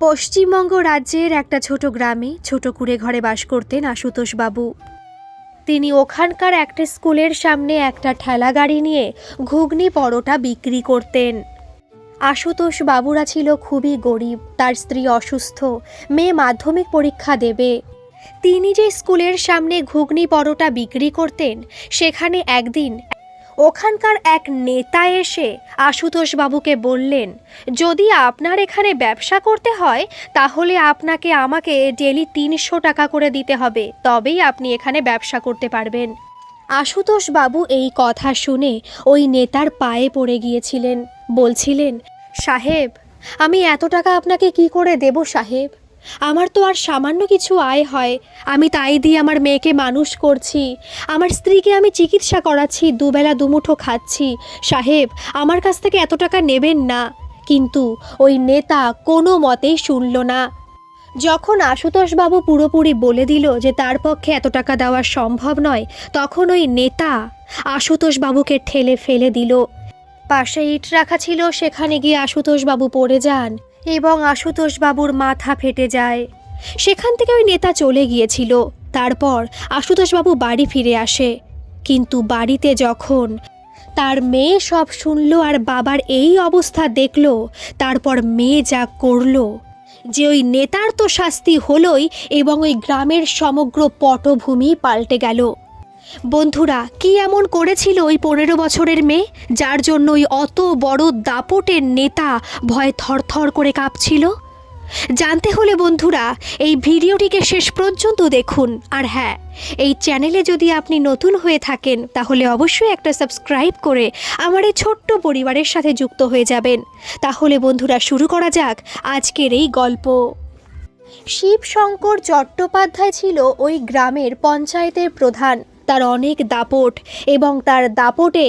পশ্চিমবঙ্গ রাজ্যের একটা ছোট গ্রামে ছোট কুড়ে ঘরে বাস করতেন আশুতোষ বাবু। তিনি ওখানকার একটা স্কুলের সামনে একটা ঠেলা গাড়ি নিয়ে ঘুগনি পরোটা বিক্রি করতেন। আশুতোষ বাবুরা ছিল খুবই গরিব, তার স্ত্রী অসুস্থ, মেয়ে মাধ্যমিক পরীক্ষা দেবে। তিনি যে স্কুলের সামনে ঘুগনি পরোটা বিক্রি করতেন, সেখানে একদিন ওখানকার এক নেতা এসে আশুতোষ বাবুকে বললেন, যদি আপনার এখানে ব্যবসা করতে হয়, তাহলে আপনাকে আমাকে ডেলি তিনশো টাকা করে দিতে হবে। তবেই আপনি এখানে ব্যবসা করতে পারবেন। আশুতোষ বাবু এই কথা শুনে ওই নেতার পায়ে পড়ে গিয়েছিলেন। বলছিলেন, সাহেব, আমি এত টাকা আপনাকে কি করে দেব সাহেব? আমার তো আর সামান্য কিছু আয় হয়। আমি তাই দিয়ে আমার মেয়েকে মানুষ করছি। আমার স্ত্রীকে আমি চিকিৎসা করাচ্ছি, দুবেলা দুমুঠো খাচ্ছি। সাহেব, আমার কাছ থেকে এত টাকা নেবেন না। কিন্তু ওই নেতা কোনো মতেই শুনল না। যখন আশুতোষবাবু পুরোপুরি বলে দিল যে তার পক্ষে এত টাকা দেওয়া সম্ভব নয়, তখন ওই নেতা আশুতোষবাবুকে ঠেলে ফেলে দিল। পাশে ইট রাখা ছিল, সেখানে গিয়ে আশুতোষবাবু পড়ে যান। এবং আশুতোষবাবুর মাথা ফেটে যায়। সেখান থেকে ওই নেতা চলে গিয়েছিল। তারপর আশুতোষবাবু বাড়ি ফিরে আসে। কিন্তু বাড়িতে যখন তার মেয়ে সব শুনল আর বাবার এই অবস্থা দেখল, তারপর মেয়ে যা করল, যে ওই নেতার তো শাস্তি হলোই এবং ওই গ্রামের সমগ্র পটভূমি পাল্টে গেল। বন্ধুরা, কি এমন করেছিল ওই পনেরো বছরের মেয়ে, যার জন্য ওই অত বড় দাপটের নেতা ভয়ে থরথর করে কাঁপছিল? জানতে হলে বন্ধুরা, এই ভিডিওটিকে শেষ পর্যন্ত দেখুন। আর হ্যাঁ এই চ্যানেলে যদি আপনি নতুন হয়ে থাকেন, তাহলে অবশ্যই একটা সাবস্ক্রাইব করে আমার এই ছোট্ট পরিবারের সাথে যুক্ত হয়ে যাবেন। তাহলে বন্ধুরা, শুরু করা যাক আজকের এই গল্প। শিবশঙ্কর চট্টোপাধ্যায় ছিল ওই গ্রামের পঞ্চায়েতের প্রধান। তার অনেক দাপট এবং তার দাপটে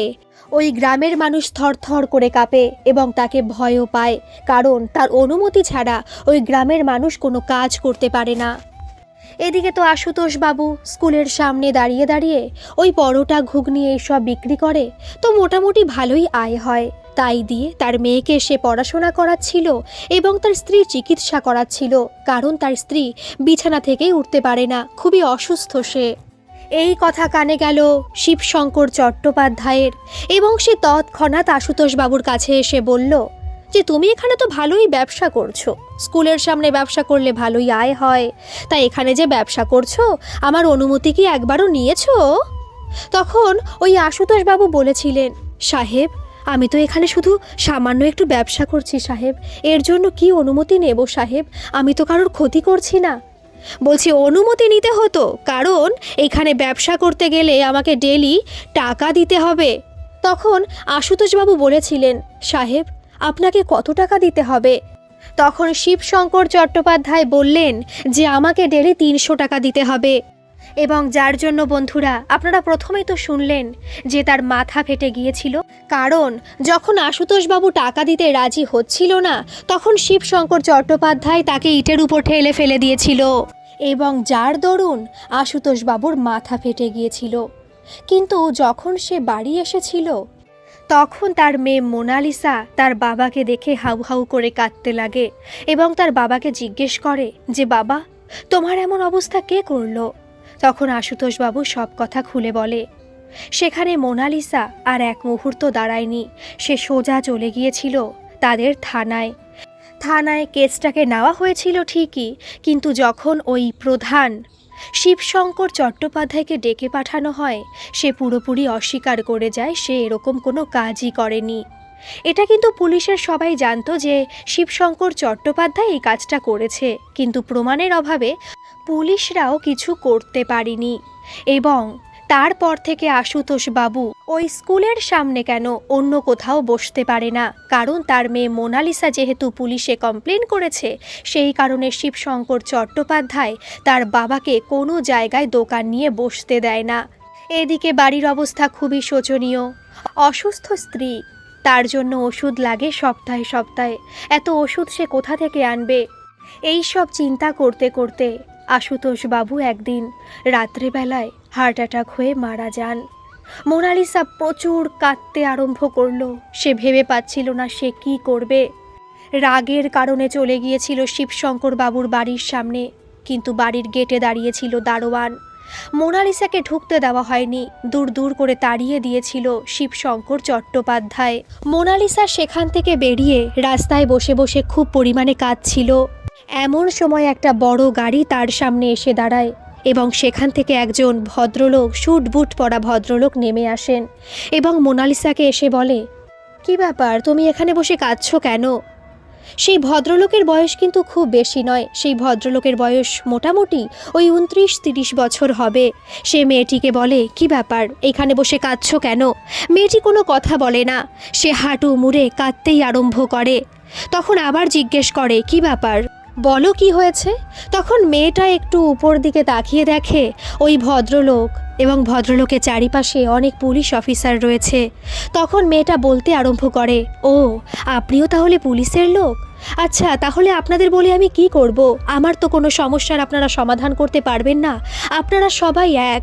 ওই গ্রামের মানুষ থরথর করে কাঁপে এবং তাকে ভয়ও পায়, কারণ তার অনুমতি ছাড়া ওই গ্রামের মানুষ কোনো কাজ করতে পারে না। এদিকে তো আশুতোষ বাবু স্কুলের সামনে দাঁড়িয়ে দাঁড়িয়ে ওই পরোটা ঘুগনি এইসব বিক্রি করে তো মোটামুটি ভালোই আয় হয়। তাই দিয়ে তার মেয়েকে সে পড়াশোনা করাচ্ছিল এবং তার স্ত্রী চিকিৎসা করাচ্ছিল, কারণ তার স্ত্রী বিছানা থেকেই উঠতে পারে না, খুবই অসুস্থ সে। এই কথা কানে গেল শিবশঙ্কর চট্টোপাধ্যায়ের। এবং সে তৎক্ষণাৎ আশুতোষ বাবুর কাছে এসে বলল, যে তুমি এখানে তো ভালোই ব্যবসা করছ। স্কুলের সামনে ব্যবসা করলে ভালোই আয় হয়। তাই এখানে যে ব্যবসা করছ, আমার অনুমতি কি একবারও নিয়েছো? তখন ওই আশুতোষ বাবু বলেছিলেন, সাহেব, আমি তো এখানে শুধু সামান্য একটু ব্যবসা করছি, সাহেব। এর জন্য কি অনুমতি নেব, সাহেব? আমি তো কারোর ক্ষতি করছি না। বলছি, অনুমতি নিতে হতো, কারণ এখানে ব্যবসা করতে গেলে আমাকে ডেলি টাকা দিতে হবে। তখন আশুতোষবাবু বলেছিলেন, সাহেব, আপনাকে কত টাকা দিতে হবে? তখন শিবশঙ্কর চট্টোপাধ্যায় বললেন যে, আমাকে ডেলি তিনশো টাকা দিতে হবে। এবং যার জন্য বন্ধুরা, আপনারা প্রথমেই তো শুনলেন যে তার মাথা ফেটে গিয়েছিল। কারণ, যখন আশুতোষবাবু টাকা দিতে রাজি হচ্ছিল না, তখন শিবশঙ্কর চট্টোপাধ্যায় তাকে ইটের উপর ঠেলে ফেলে দিয়েছিল। এবং যার দরুন আশুতোষবাবুর মাথা ফেটে গিয়েছিল। কিন্তু যখন সে বাড়ি এসেছিল, তখন তার মেয়ে মোনালিসা তার বাবাকে দেখে হাউ হাউ করে কাঁদতে লাগে এবং তার বাবাকে জিজ্ঞেস করে যে, বাবা, তোমার এমন অবস্থা কে করল? তখন আশুতোষবাবু সব কথা খুলে বলে, সেখানে মোনালিসা আর এক মুহূর্ত দাঁড়ায়নি। সে সোজা চলে গিয়েছিল তাদের থানায়। থানায় কেসটাকে নেওয়া হয়েছিল ঠিকই, কিন্তু যখন ওই প্রধান শিবশঙ্কর চট্টোপাধ্যায়কে ডেকে পাঠানো হয়, সে পুরোপুরি অস্বীকার করে যায় সে এরকম কোনো কাজই করেনি। এটা কিন্তু পুলিশের সবাই জানতো যে শিবশঙ্কর চট্টোপাধ্যায় এই কাজটা করেছে, কিন্তু প্রমাণের অভাবে পুলিশরাও কিছু করতে পারেনি এবং তারপর থেকে আশুতোষ বাবু ওই স্কুলের সামনে কেন অন্য কোথাও বসতে পারে না? কারণ তার মেয়ে মোনালিসা যেহেতু পুলিশে কমপ্লেন করেছে, সেই কারণে শিবশঙ্কর চট্টোপাধ্যায় তার বাবাকে কোনো জায়গায় দোকান নিয়ে বসতে দেয় না। এদিকে বাড়ির অবস্থা খুবই শোচনীয়। অসুস্থ স্ত্রী, তার জন্য ওষুধ লাগে সপ্তাহে সপ্তাহে। এত ওষুধ সে কোথা থেকে আনবে? এই সব চিন্তা করতে করতে আশুতোষ বাবু একদিন রাত্রেবেলায় হার্ট অ্যাটাক হয়ে মারা যান। মোনালিসা প্রচুর কাঁদতে আরম্ভ করল। সে ভেবে পাচ্ছিল না সে কি করবে। রাগের কারণে চলে গিয়েছিল শিবশঙ্কর বাবুর বাড়ির সামনে, কিন্তু বাড়ির গেটে দাঁড়িয়েছিল দারোয়ান। মোনালিসাকে ঢুকতে দেওয়া হয়নি, দূর দূর করে তাড়িয়ে দিয়েছিল শিবশঙ্কর চট্টোপাধ্যায়। মোনালিসা সেখান থেকে বেরিয়ে রাস্তায় বসে বসে খুব পরিমাণে কাঁদছিল। এমন সময় একটা বড় গাড়ি তার সামনে এসে দাঁড়ায় এবং সেখান থেকে একজন ভদ্রলোক স্যুট বুট পরা ভদ্রলোক নেমে আসেন এবং মোনালিসাকে এসে বলে, কি ব্যাপার? তুমি এখানে বসে কাঁদছো কেন? সেই ভদ্রলোকের বয়স কিন্তু খুব বেশি নয়। সেই ভদ্রলোকের বয়স মোটামুটি ওই উনত্রিশ তিরিশ বছর হবে। সে মেয়েটিকে বলে, কি ব্যাপার? এখানে বসে কাঁদছ কেন? মেয়েটি কোনো কথা বলে না। সে হাঁটু মুড়ে কাঁদতেই আরম্ভ করে। তখন আবার জিজ্ঞেস করে, কি ব্যাপার? বলো কি হয়েছে? তখন মেয়েটা একটু উপর দিকে তাকিয়ে দেখে ওই ভদ্রলোক এবং ভদ্রলোকের চারিপাশে অনেক পুলিশ অফিসার রয়েছে। তখন মেয়েটা বলতে আরম্ভ করে, ও, আপনিও তাহলে পুলিশের লোক? আচ্ছা তাহলে আপনাদের বলে আমি কি করব? আমার তো কোনো সমস্যার আপনারা সমাধান করতে পারবেন না। আপনারা সবাই এক।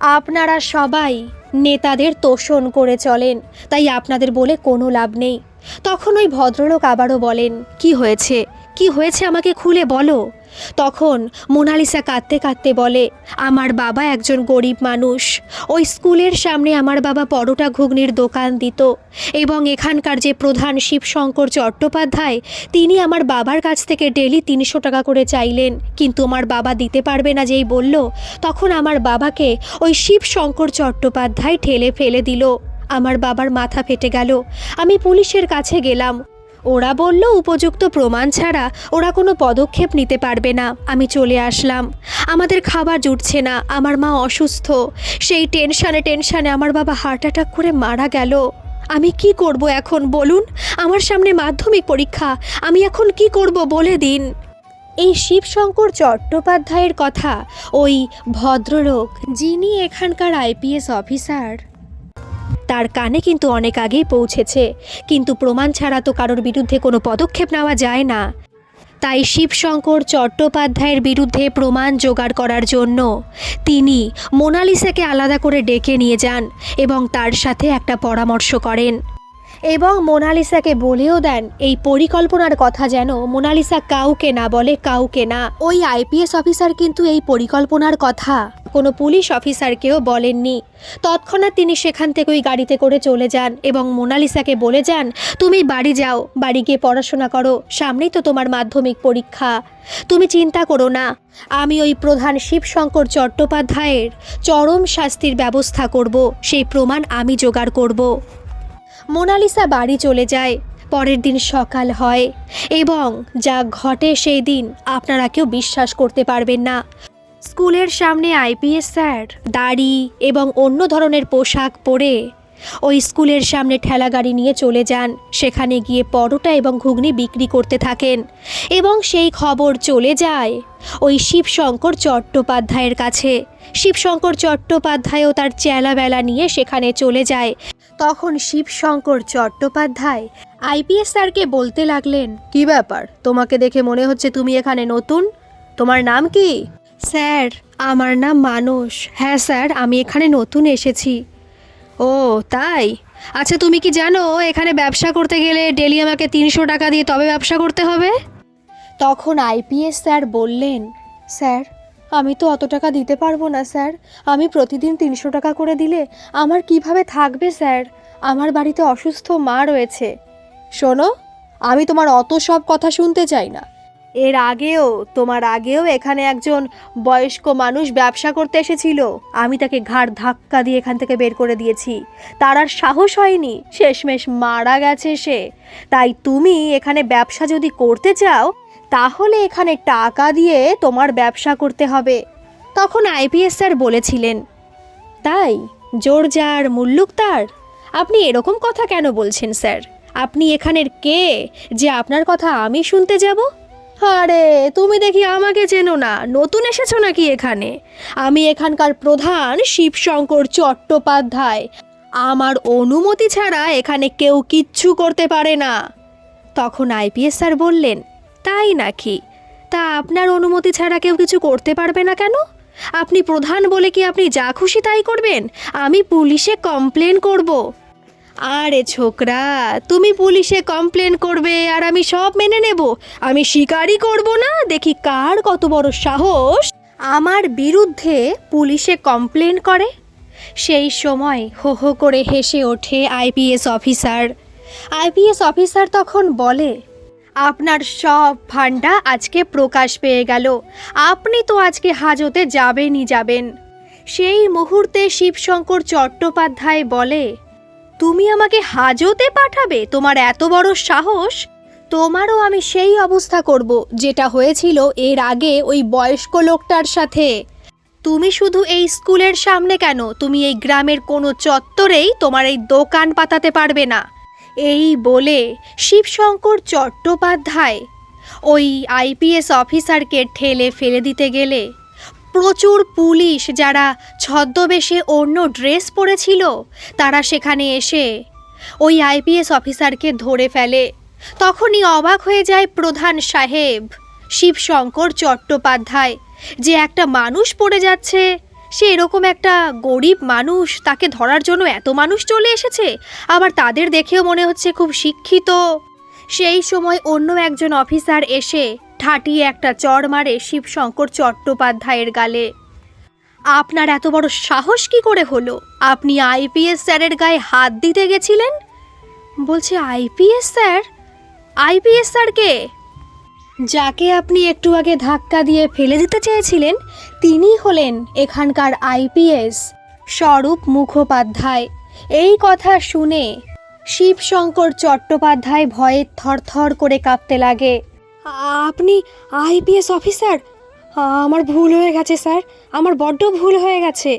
আপনারা সবাই নেতাদের তোষণ করে চলেন, তাই আপনাদের বলে কোনো লাভ নেই। তখন ওই ভদ্রলোক আবারও বলেন, কি হয়েছে? কি হয়েছে আমাকে খুলে বলো। তখন মোনালিসা কাঁদতে কাঁদতে বলে, আমার বাবা একজন গরিব মানুষ। ওই স্কুলের সামনে আমার বাবা পরোটা ঘুগনির দোকান দিত এবং এখানকার যে প্রধান শিবশঙ্কর চট্টোপাধ্যায়, তিনি আমার বাবার কাছ থেকে ডেলি তিনশো টাকা করে চাইলেন। কিন্তু আমার বাবা দিতে পারবে না যেই বলল, তখন আমার বাবাকে ওই শিবশঙ্কর চট্টোপাধ্যায় ঠেলে ফেলে দিল। আমার বাবার মাথা ফেটে গেল। আমি পুলিশের কাছে গেলাম। ওরা বলল, উপযুক্ত প্রমাণ ছাড়া ওরা কোনো পদক্ষেপ নিতে পারবে না। আমি চলে আসলাম। আমাদের খাবার জুটছে না। আমার মা অসুস্থ। সেই টেনশানে টেনশানে আমার বাবা হার্ট অ্যাটাক করে মারা গেল। আমি কি করব এখন, বলুন? আমার সামনে মাধ্যমিক পরীক্ষা। আমি এখন কি করব বলে দিন। এই শিবশঙ্কর চট্টোপাধ্যায়ের কথা ওই ভদ্রলোক যিনি এখানকার আইপিএস অফিসার তার কানে কিন্তু অনেক আগেই পৌঁছেছে। কিন্তু প্রমাণ ছাড়া তো কারোর বিরুদ্ধে কোনো পদক্ষেপ নেওয়া যায় না। তাই শিবশঙ্কর চট্টোপাধ্যায়ের বিরুদ্ধে প্রমাণ জোগাড় করার জন্য তিনি মোনালিসাকে আলাদা করে ডেকে নিয়ে যান এবং তার সাথে একটা পরামর্শ করেন। এবং মোনালিসাকে বলেও দেন, এই পরিকল্পনার কথা যেন মোনালিসা কাউকে না বলে কাউকে না। ওই আইপিএস অফিসার কিন্তু এই পরিকল্পনার কথা। কোনো পুলিশ অফিসারকেও বলেননি। তৎক্ষণাৎ তিনি সেখান থেকে ওই গাড়িতে করে চলে যান এবং মোনালিসাকে বলে যান, তুমি বাড়ি যাও, বাড়ি গিয়ে পড়াশোনা করো, সামনেই তো তোমার মাধ্যমিক পরীক্ষা। তুমি চিন্তা করো না, আমি ওই প্রধান শিবশঙ্কর চট্টোপাধ্যায়ের চরম শাস্তির ব্যবস্থা করব, সেই প্রমাণ আমি জোগাড় করব। মোনালিসা বাড়ি চলে যায়। পরের দিন সকাল হয় এবং যা ঘটে সেই দিন আপনারা কেউ বিশ্বাস করতে পারবেন না। স্কুলের সামনে আইপিএস স্যার, দাড়ি এবং অন্য ধরনের পোশাক পরে ওই স্কুলের সামনে ঠেলা গাড়ি নিয়ে চলে যান। সেখানে গিয়ে পরোটা এবং ঘুগনি বিক্রি করতে থাকেন এবং সেই খবর চলে যায় ওই শিবশঙ্কর চট্টোপাধ্যায়ের কাছে। শিবশঙ্কর চট্টোপাধ্যায়ও তার চেলাবেলা নিয়ে সেখানে চলে যায়। তখন শিবশঙ্কর চট্টোপাধ্যায় আইপিএস স্যারকে বলতে লাগলেন, কি ব্যাপার? তোমাকে দেখে মনে হচ্ছে তুমি এখানে নতুন? তোমার নাম কি? স্যার, আমার নাম মানস। হ্যাঁ স্যার, আমি এখানে নতুন এসেছি। ও, তাই? আচ্ছা তুমি কি জানো, এখানে ব্যবসা করতে গেলে ডেলি আমাকে তিনশো টাকা দিয়ে তবে ব্যবসা করতে হবে? তখন আইপিএস স্যার বললেন, স্যার আমি তো অত টাকা দিতে পারব না, স্যার। আমি প্রতিদিন তিনশো টাকা করে দিলে আমার কীভাবে থাকবে, স্যার? আমার বাড়িতে অসুস্থ মা রয়েছে। শোনো, আমি তোমার অত সব কথা শুনতে চাই না। এর আগেও, তোমার আগেও এখানে একজন বয়স্ক মানুষ ব্যবসা করতে এসেছিল। আমি তাকে ঘাড় ধাক্কা দিয়ে এখান থেকে বের করে দিয়েছি। তার আর সাহস হয়নি। শেষমেশ মারা গেছে সে। তাই তুমি এখানে ব্যবসা যদি করতে চাও তাহলে এখানে টাকা দিয়ে তোমার ব্যবসা করতে হবে। তখন আইপিএস স্যার বলেছিলেন, তাই, জোর যার, মুল্লুক তার। আপনি এরকম কথা কেন বলছেন, স্যার? আপনি এখানের কে? যে আপনার কথা আমি শুনতে যাব? আরে, তুমি দেখি আমাকে চেনো না। নতুন এসেছ নাকি এখানে? আমি এখানকার প্রধান শিবশঙ্কর চট্টোপাধ্যায়। আমার অনুমতি ছাড়া এখানে কেউ কিচ্ছু করতে পারে না। তখন আইপিএস স্যার বললেন তাই নাকি? তা আপনার অনুমতি ছাড়া কেউ কিছু করতে পারবে না কেন? আপনি প্রধান বলে কি আপনি যা খুশি তাই করবেন? আমি পুলিশে কমপ্লেন করব। আরে ছোকরা, তুমি পুলিশে কমপ্লেন করবে আর আমি সব মেনে নেব। আমি স্বীকারই করব না? দেখি কার কত বড় সাহস। আমার বিরুদ্ধে পুলিশে কমপ্লেন করে। সেই সময় হো হো করে হেসে ওঠে আইপিএস অফিসার। আইপিএস অফিসার তখন বলে আপনার সব ভান্ডা আজকে প্রকাশ পেয়ে গেল। আপনি তো আজকে হাজতে যাবেনই যাবেন। সেই মুহূর্তে শিবশঙ্কর চট্টোপাধ্যায় বলে, তুমি আমাকে হাজতে পাঠাবে? তোমার এত বড় সাহস? তোমারও আমি সেই অবস্থা করব যেটা হয়েছিল এর আগে ওই বয়স্ক লোকটার সাথে। তুমি শুধু এই স্কুলের সামনে কেন? তুমি এই গ্রামের কোনো চত্বরেই তোমার এই দোকান পাতাতে পারবে না। এই বলে শিবশঙ্কর চট্টোপাধ্যায় ওই আইপিএস অফিসারকে ঠেলে ফেলে দিতে গেলে। প্রচুর পুলিশ যারা ছদ্মবেশে অন্য ড্রেস পরেছিল, তারা সেখানে এসে ওই আইপিএস অফিসারকে ধরে ফেলে। তখনই অবাক হয়ে যায় প্রধান সাহেব, শিবশঙ্কর চট্টোপাধ্যায়, যে একটা মানুষ পড়ে যাচ্ছে। সে এরকম একটা গরিব মানুষ, তাকে ধরার জন্য এত মানুষ চলে এসেছে? আবার তাদের দেখেও মনে হচ্ছে খুব শিক্ষিত। সেই সময় অন্য একজন অফিসার এসে ঠাটিয়ে একটা চড় মারে শিবশঙ্কর চট্টোপাধ্যায়ের গালে। আপনার এত বড় সাহস কি করে হলো? আপনি আইপিএস স্যারের গায়ে হাত দিতে গেছিলেন? বলছে, আইপিএস স্যার? আইপিএস স্যারকে যাকে আপনি একটু আগে ধাক্কা দিয়ে ফেলে দিতে চেয়েছিলেন, তিনি হলেন এখানকার আইপিএস স্বরূপ মুখোপাধ্যায়। এই কথা শুনে শিবশঙ্কর চট্টোপাধ্যায় ভয়ে থরথর করে কাঁপতে লাগে। আপনি আইপিএস অফিসার? আমার ভুল হয়ে গেছে, স্যার। আমার বড্ড ভুল হয়ে গেছে।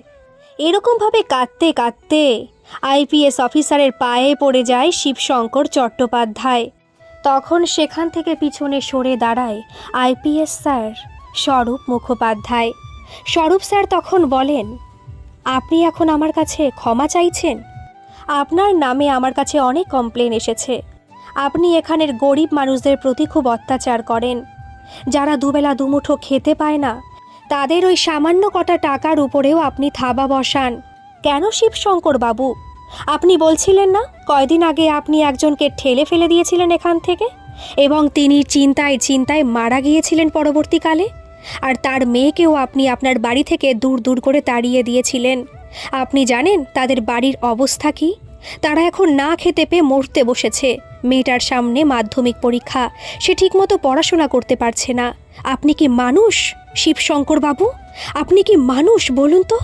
এরকমভাবে কাঁদতে কাঁদতে আইপিএস অফিসারের পায়ে পড়ে যায় শিবশঙ্কর চট্টোপাধ্যায়। তখন সেখান থেকে পিছনে সরে দাঁড়ায় আইপিএস স্যার স্বরূপ মুখোপাধ্যায়। স্বরূপ স্যার তখন বলেন, আপনি এখন আমার কাছে ক্ষমা চাইছেন? আপনার নামে আমার কাছে অনেক কমপ্লেন এসেছে। আপনি এখানের গরিব মানুষদের প্রতি খুব অত্যাচার করেন। যারা দুবেলা দুমুঠো খেতে পায় না, তাদের ওই সামান্য কটা টাকার উপরেও আপনি থাবা বসান। কেন শিবশঙ্কর বাবু আপনি বলছিলেন না, কয়দিন আগে আপনি একজনকে ঠেলে ফেলে দিয়েছিলেন এখান থেকে? এবং তিনি চিন্তায় চিন্তায় মারা গিয়েছিলেন পরবর্তীকালে? আর তার মেয়েকেও আপনি আপনার বাড়ি থেকে দূর দূর করে তাড়িয়ে দিয়েছিলেন। আপনি জানেন তাদের বাড়ির অবস্থা কি? তারা এখন না খেতে পেয়ে মরতে বসেছে। মেয়েটার সামনে মাধ্যমিক পরীক্ষা, সে ঠিকমতো পড়াশোনা করতে পারছে না। আপনি কি মানুষ শিবশঙ্কর বাবু আপনি কি মানুষ, বলুন তো?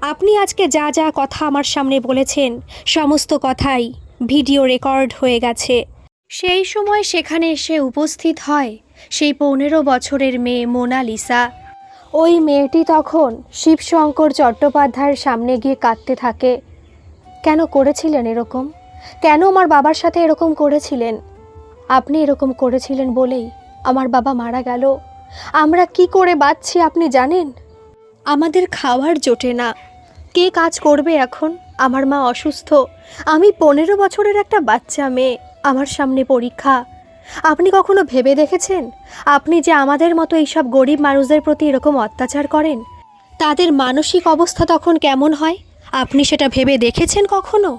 আপনি আজকে যা যা কথা আমার সামনে বলেছেন, সমস্ত কথাই ভিডিও রেকর্ড হয়ে গেছে। সেই সময় সেখানে এসে উপস্থিত হয় সেই পনেরো বছরের মেয়ে মোনালিসা ওই মেয়েটি তখন শিবশঙ্কর চট্টোপাধ্যায়ের সামনে গিয়ে কাঁদতে থাকে। কেন করেছিলেন এরকম? কেন আমার বাবার সাথে এরকম করেছিলেন? আপনি এরকম করেছিলেন বলেই আমার বাবা মারা গেল। আমরা কি করে বাঁচছি আপনি জানেন? আমাদের খাওয়ার জোটে না। কে কাজ করবে এখন? আমার মা অসুস্থ। আমি পনেরো বছরের একটা বাচ্চা মেয়ে। আমার সামনে পরীক্ষা। আপনি কখনো ভেবে দেখেছেন? আপনি যে আমাদের মতো এইসব গরিব মানুষদের প্রতি এরকম অত্যাচার করেন? তাদের মানসিক অবস্থা তখন কেমন হয়? আপনি সেটা ভেবে দেখেছেন কখনো?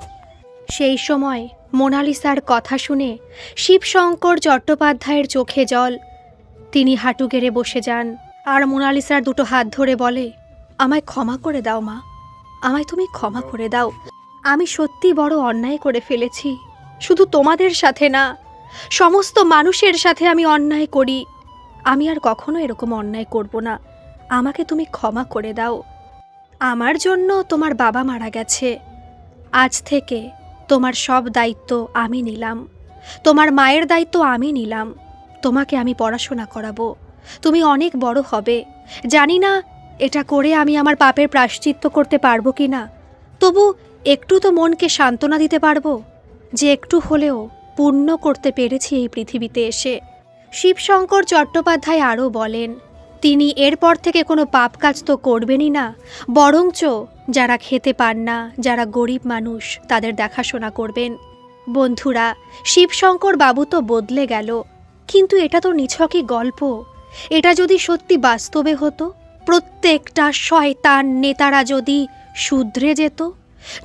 সেই সময় মোনালিসার কথা শুনে শিবশঙ্কর চট্টোপাধ্যায়ের চোখে জল। তিনি হাঁটু গেড়ে বসে যান। আর মোনালিসার দুটো হাত ধরে বলে, আমায় ক্ষমা করে দাও, মা। আমায় তুমি ক্ষমা করে দাও। আমি সত্যি বড় অন্যায় করে ফেলেছি। শুধু তোমাদের সাথে না, সমস্ত মানুষের সাথে আমি অন্যায় করি। আমি আর কখনো এরকম অন্যায় করব না। আমাকে তুমি ক্ষমা করে দাও। আমার জন্য তোমার বাবা মারা গেছে। আজ থেকে তোমার সব দায়িত্ব আমি নিলাম। তোমার মায়ের দায়িত্ব আমি নিলাম। তোমাকে আমি পড়াশোনা করাবো। তুমি অনেক বড় হবে। জানি না এটা করে আমি আমার পাপের প্রায়শ্চিত্ত করতে পারব কি না। তবু একটু তো মনকে সান্ত্বনা দিতে পারব যে একটু হলেও পূর্ণ করতে পেরেছি এই পৃথিবীতে এসে। শিবশঙ্কর চট্টোপাধ্যায় আরও বলেন, তিনি এরপর থেকে কোনো পাপ কাজ তো করবেনই না, বরঞ্চ যারা খেতে পান না, যারা গরিব মানুষ, তাদের দেখাশোনা করবেন। বন্ধুরা, শিবশঙ্কর বাবু তো বদলে গেল, কিন্তু এটা তো নিছকই গল্প। এটা যদি সত্যি বাস্তবে হতো, প্রত্যেকটা শয়তান নেতারা যদি শুধরে যেত,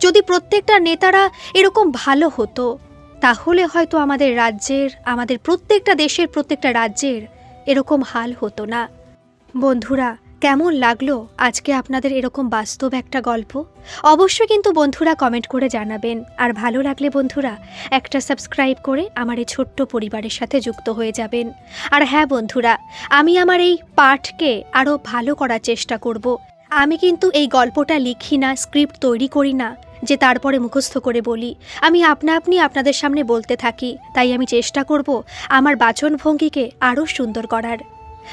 যদি প্রত্যেকটা নেতারা এরকম ভালো হতো, তাহলে হয়তো আমাদের রাজ্যের, আমাদের প্রত্যেকটা দেশের প্রত্যেকটা রাজ্যের এরকম হাল হতো না। বন্ধুরা কেমন লাগল আজকে আপনাদের এরকম বাস্তব একটা গল্প? অবশ্যই কিন্তু বন্ধুরা কমেন্ট করে জানাবেন। আর ভালো লাগলে বন্ধুরা একটা সাবস্ক্রাইব করে আমার এই ছোট্ট পরিবারের সাথে যুক্ত হয়ে যাবেন। আর হ্যাঁ বন্ধুরা, আমি আমার এই পাঠকে আরও ভালো করার চেষ্টা করব। আমি কিন্তু এই গল্পটা লিখি না স্ক্রিপ্ট তৈরি করি না, যে তারপরে মুখস্থ করে বলি। আমি আপনা আপনি আপনাদের সামনে বলতে থাকি, তাই আমি চেষ্টা করব আমার বাচনভঙ্গিকে আরও সুন্দর করার।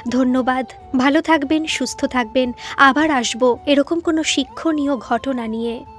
ধন্যবাদ। ভালো থাকবেন সুস্থ থাকবেন। আবার আসব এরকম কোনো শিক্ষণীয় ঘটনা নিয়ে।